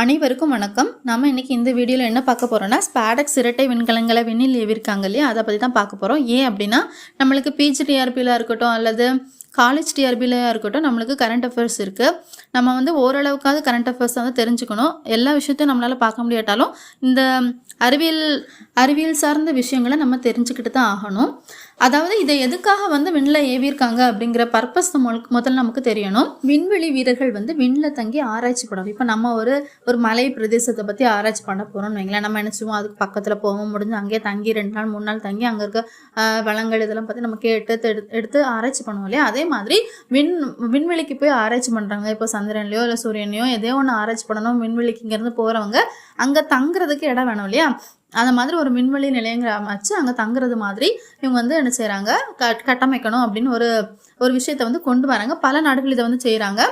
அனைவருக்கும் வணக்கம். நம்ம இன்றைக்கி இந்த வீடியோவில் என்ன பார்க்க போகிறோம்னா ஸ்பாடக்ஸ் இரட்டை விண்கலங்களை விண்ணில் ஏவிருக்காங்க இல்லையா? அதை பற்றி தான் பார்க்க போகிறோம் ஏன் அப்படின்னா நம்மளுக்கு பிஜிடிஆர்பியில் இருக்கட்டும் அல்லது காலேஜ் டிஆர்பிலையாக இருக்கட்டும் நம்மளுக்கு கரண்ட் அஃபேர்ஸ் இருக்குது நம்ம வந்து ஓரளவுக்காவது கரண்ட் அஃபேர்ஸ் வந்து தெரிஞ்சுக்கணும். எல்லா விஷயத்தையும் நம்மளால் பார்க்க முடியாட்டாலும் இந்த அறிவியல் அறிவியல் சார்ந்த விஷயங்களை நம்ம தெரிஞ்சுக்கிட்டு தான் ஆகணும். அதாவது இதை எதுக்காக வந்து விண்ணில் ஏவியிருக்காங்க அப்படிங்கிற பர்பஸ் முதல்ல நமக்கு தெரியணும். விண்வெளி வீரர்கள் வந்து விண்ணில் தங்கி ஆராய்ச்சி பண்ணணும். இப்போ நம்ம ஒரு ஒரு மலை பிரதேசத்தை பற்றி ஆராய்ச்சி பண்ண போகிறோம்னு வைங்களேன். நம்ம நினச்சிவோம் அதுக்கு பக்கத்தில் போவோம். முடிஞ்சு அங்கேயே தங்கி ரெண்டு நாள் மூணு நாள் தங்கி அங்கே இருக்க வளங்கள் இதெல்லாம் பற்றி நம்ம கேட்டு எடுத்து ஆராய்ச்சி பண்ணுவோம் இல்லையா? அதே அதே மாதிரி விண் விண்வெளிக்கு போய் ஆராய்ச்சி பண்ணுறாங்க இப்போ சந்திரன்லையோ இல்லை சூரியன்லையோ எதையோ ஒன்று ஆராய்ச்சி பண்ணணும். விண்வெளிக்கு இங்கேருந்து போகிறவங்க அங்கே தங்குறதுக்கு இடம் வேணும் இல்லையா? அந்த மாதிரி ஒரு விண்வெளி நிலையங்கள் அமைச்சு அங்கே தங்குறது மாதிரி இவங்க வந்து என்ன செய்கிறாங்க கட்டமைக்கணும் அப்படின்னு ஒரு ஒரு விஷயத்தை வந்து கொண்டு வராங்க. பல நாடுகள் இதை வந்து செய்கிறாங்க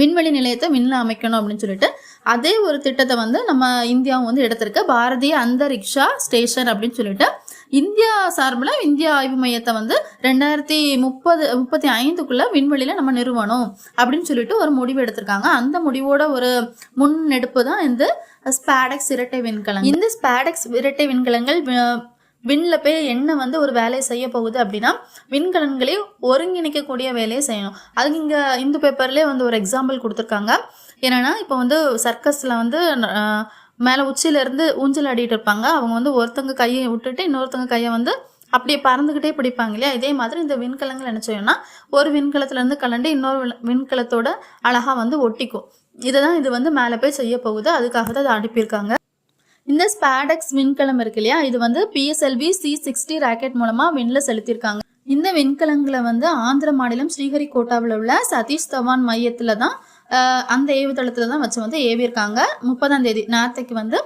விண்வெளி நிலையத்தை மின்ல அமைக்கணும் அப்படின்னு சொல்லிட்டு அதே ஒரு திட்டத்தை வந்து நம்ம இந்தியாவும் வந்து எடுத்திருக்க. பாரதிய அந்தரிக்ஷா ஸ்டேஷன் அப்படின்னு சொல்லிட்டு இந்தியா சார்பில் இந்தியா ஆய்வு மையத்தை வந்து ரெண்டாயிரத்தி முப்பது முப்பத்தி ஐந்துக்குள்ள விண்வெளியில நம்ம நிறுவனம் அப்படின்னு சொல்லிட்டு ஒரு முடிவு எடுத்திருக்காங்க. அந்த முடிவோட ஒரு முன்னெடுப்பு தான் இந்த ஸ்பேடெக்ஸ் இரட்டை விண்கலங்கள். இந்த ஸ்பேடெக்ஸ் இரட்டை விண்கலங்கள் வி- போய் என்ன வந்து ஒரு வேலையை செய்ய போகுது அப்படின்னா விண்கலன்களை ஒருங்கிணைக்கக்கூடிய வேலையை செய்யணும். அதுக்கு இங்கே இந்து பேப்பர்லேயே வந்து ஒரு எக்ஸாம்பிள் கொடுத்துருக்காங்க. என்னென்னா இப்போ வந்து சர்க்கஸில் வந்து மேலே உச்சியிலேருந்து ஊஞ்சல் ஆடிட்டு இருப்பாங்க. அவங்க வந்து ஒருத்தங்க கையை விட்டுட்டு இன்னொருத்தங்க கையை வந்து அப்படியே பறந்துக்கிட்டே பிடிப்பாங்க இல்லையா? இதே மாதிரி இந்த விண்கலங்கள் என்ன செய்யும்னா ஒரு விண்கலத்துலேருந்து கலண்டு இன்னொரு விண்கலத்தோட அழகாக வந்து ஒட்டிக்கும். இதை தான் இது வந்து மேலே போய் செய்ய போகுது. அதுக்காக தான் அதை அனுப்பியிருக்காங்க. இந்த ஸ்பேடெக்ஸ் விண்கலம் இருக்கு இல்லையா? இது வந்து பிஎஸ்எல்வி சி சிக்ஸ்டி ராக்கெட் மூலமா விண்ணில் செலுத்தியிருக்காங்க. இந்த விண்கலங்களை வந்து ஆந்திர மாநிலம் ஸ்ரீஹரிகோட்டாவில் உள்ள சதீஷ் தவான் மையத்தில் தான் அந்த ஏவுதளத்தில் தான் வச்சு வந்து ஏவியிருக்காங்க. முப்பதாம் தேதி நேரத்துக்கு வந்து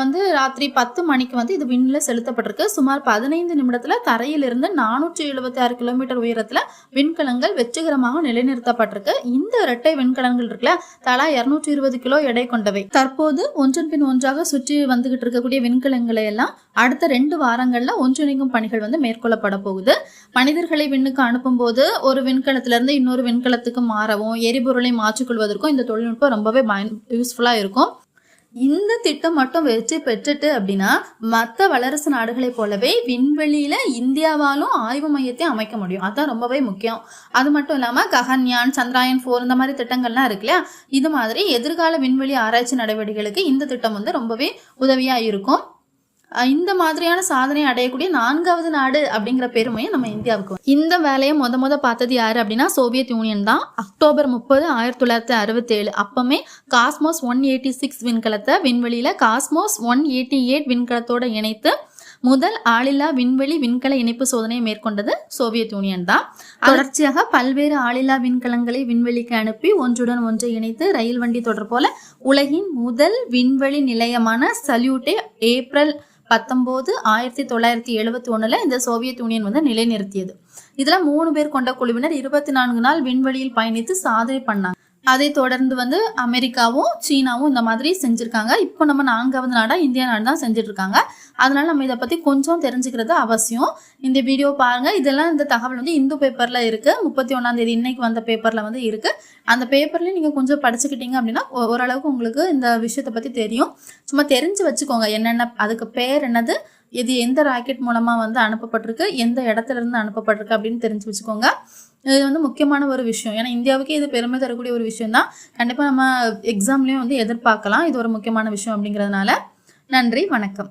வந்து ராத்திரி பத்து மணிக்கு வந்து இது விண்ணில் செலுத்தப்பட்டிருக்கு. சுமார் பதினைந்து நிமிடத்தில் தரையிலிருந்து நானூற்றி எழுபத்தி ஆறு கிலோமீட்டர் உயரத்தில் விண்கலங்கள் வெற்றிகரமாக நிலைநிறுத்தப்பட்டிருக்கு. இந்த இரட்டை விண்கலங்கள் இருக்குல்ல தலா இருநூற்றி இருபது கிலோ எடை கொண்டவை. தற்போது ஒன்றன் பின் ஒன்றாக சுற்றி வந்துகிட்டு இருக்கக்கூடிய விண்கலங்களை எல்லாம் அடுத்த ரெண்டு வாரங்களில் ஒன்றிணைக்கும் பணிகள் வந்து மேற்கொள்ளப்பட போகுது. மனிதர்களை விண்ணுக்கு அனுப்பும்போது ஒரு விண்கலத்திலிருந்து இன்னொரு விண்கலத்துக்கு மாறவும் எரிபொருளை மாற்றிக்கொள்வதற்கும் இந்த தொழில்நுட்பம் ரொம்பவே பயன் யூஸ்ஃபுல்லாக இருக்கும். இந்த திட்டம் மட்டும் வெற்றி பெற்றுட்டு அப்படின்னா மற்ற வல்லரசு நாடுகளைப் போலவே விண்வெளியில இந்தியாவாலும் ஆய்வு மையத்தை அமைக்க முடியும். அதான் ரொம்பவே முக்கியம். அது மட்டும் இல்லாம ககன்யான் சந்திராயன் ஃபோர் இந்த மாதிரி திட்டங்கள்லாம் இருக்கு இல்லையா? இது மாதிரி எதிர்கால விண்வெளி ஆராய்ச்சி நடவடிக்கைகளுக்கு இந்த திட்டம் வந்து ரொம்பவே உதவியா இருக்கும். இந்த மாதிரியான சாதனை அடையக்கூடிய நான்காவது நாடு அப்படிங்கிற பெருமையை நம்ம இந்தியாவுக்கு. இந்த வேலையை முத முத பார்த்தது யாரு அப்படின்னா சோவியத் யூனியன் தான். அக்டோபர் முப்பது ஆயிரத்தி தொள்ளாயிரத்தி அறுபத்தேழு. அப்பமே காஸ்மோஸ் ஒன் எயிட்டி சிக்ஸ் விண்கலத்தை விண்வெளியில காஸ்மோஸ் ஒன் எயிட்டி எயிட் விண்கலத்தோட இணைத்து முதல் ஆளில்லா விண்வெளி விண்கல இணைப்பு சோதனையை மேற்கொண்டது சோவியத் யூனியன் தான். தொடர்ச்சியாக பல்வேறு ஆளில்லா விண்கலங்களை விண்வெளிக்கு அனுப்பி ஒன்றுடன் ஒன்றை இணைத்து ரயில் வண்டி தொடர் போல உலகின் முதல் விண்வெளி நிலையமான சல்யூட்டை ஏப்ரல் பத்தொம்போது ஆயிரத்தி தொள்ளாயிரத்தி எழுபத்தி ஒன்றில் இந்த சோவியத் யூனியன் வந்து நிலைநிறுத்தியது. இதுல மூணு பேர் கொண்ட குழுவினர் இருபத்தி நான்கு நாள் விண்வெளியில் பயணித்து சாதனை பண்ணாங்க. அதை தொடர்ந்து வந்து அமெரிக்காவும் சீனாவும் இந்த மாதிரி செஞ்சுருக்காங்க. இப்போ நம்ம நான்காவது நாடாக இந்தியா நாடு தான் செஞ்சிட்ருக்காங்க. அதனால் நம்ம இதை பற்றி கொஞ்சம் தெரிஞ்சுக்கிறது அவசியம். இந்த வீடியோ பாருங்கள் இதெல்லாம் இந்த தகவல் வந்து இந்து பேப்பரில் இருக்குது முப்பத்தி ஒன்றாந்தேதி இன்றைக்கி இன்னைக்கு வந்த பேப்பரில் வந்து இருக்குது அந்த பேப்பர்லேயும் நீங்கள் கொஞ்சம் படிச்சுக்கிட்டீங்க அப்படின்னா ஓரளவுக்கு உங்களுக்கு இந்த விஷயத்தை பற்றி தெரியும். சும்மா தெரிஞ்சு வச்சுக்கோங்க. என்னென்ன அதுக்கு பேர் என்னது? இது எந்த ராக்கெட் மூலமாக வந்து அனுப்பப்பட்டிருக்கு? எந்த இடத்துல இருந்து அனுப்பப்பட்டிருக்கு அப்படின்னு தெரிஞ்சு வச்சுக்கோங்க. இது வந்து முக்கியமான ஒரு விஷயம். ஏன்னா இந்தியாவுக்கே இது பெருமை தரக்கூடிய ஒரு விஷயம் தான் கண்டிப்பாக நம்ம எக்ஸாம்லேயும் வந்து எதிர்பார்க்கலாம். இது ஒரு முக்கியமான விஷயம் அப்படிங்கிறதுனால. நன்றி வணக்கம்.